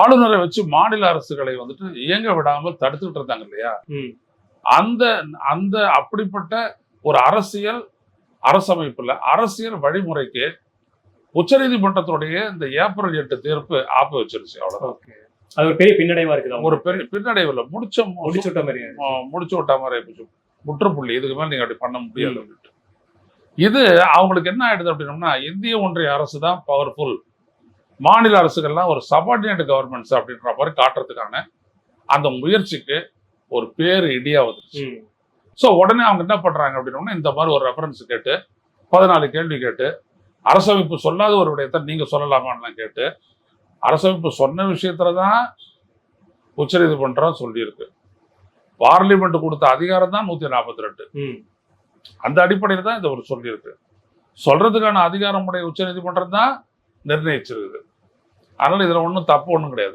ஆளுநரை வச்சு மாநில அரசுகளை வந்துட்டு இயங்க விடாமல் தடுத்துக்கிட்டு இருந்தாங்க இல்லையா. அந்த அந்த அப்படிப்பட்ட ஒரு அரசியல் அரசமைப்புல அரசியல் வழிமுறைக்கு உச்சநீதிமன்றத்துடைய இந்த ஏப்ரல் எட்டு தீர்ப்பு ஆப்பு வச்சிருச்சு அவ்வளவுதான். ஓகே. அது ஒரு பெரிய பின்னடைவா இருக்குது ஒரு பெரிய பின்னடைவுல முடிச்ச முடிச்சு விட்ட மாதிரி முடிச்சு விட்ட மாதிரி. முற்றுப்புள்ளி இதுக்கு மேல நீங்க அப்படி பண்ண முடியாது அப்படின்ட்டு. இது அவங்களுக்கு என்ன ஆயிடுது அப்படின்னம்னா இந்திய ஒன்றிய அரசு தான் பவர்ஃபுல் மாநில அரசுகள்லாம் ஒரு சபார்டினேட் கவர்மெண்ட்ஸ் அப்படின்ற மாதிரி காட்டுறதுக்கான அந்த முயற்சிக்கு ஒரு பேர் இடியாவது. ஸோ உடனே அவங்க என்ன பண்றாங்க அப்படின்னா இந்த மாதிரி ஒரு ரெஃபரன்ஸ் கேட்டு பதினாலு கேள்வி கேட்டு அரசமைப்பு சொல்லாத ஒரு விடயத்தை நீங்க சொல்லலாமான்னு கேட்டு அரசமைப்பு சொன்ன விஷயத்துல தான் உச்சநீதிமன்றம் சொல்லியிருக்கு. பார்லிமெண்ட் கொடுத்த அதிகாரம் தான் நூத்தி நாற்பத்தி ரெண்டு. அந்த அடிப்படையில் தான் இது ஒரு சொல்லியிருக்கு. சொல்றதுக்கான அதிகாரம் உடைய உச்சநீதிமன்றம் தான் நிர்ணயிச்சிருக்குது. அதனால இதுல ஒன்றும் தப்பு ஒன்றும் கிடையாது.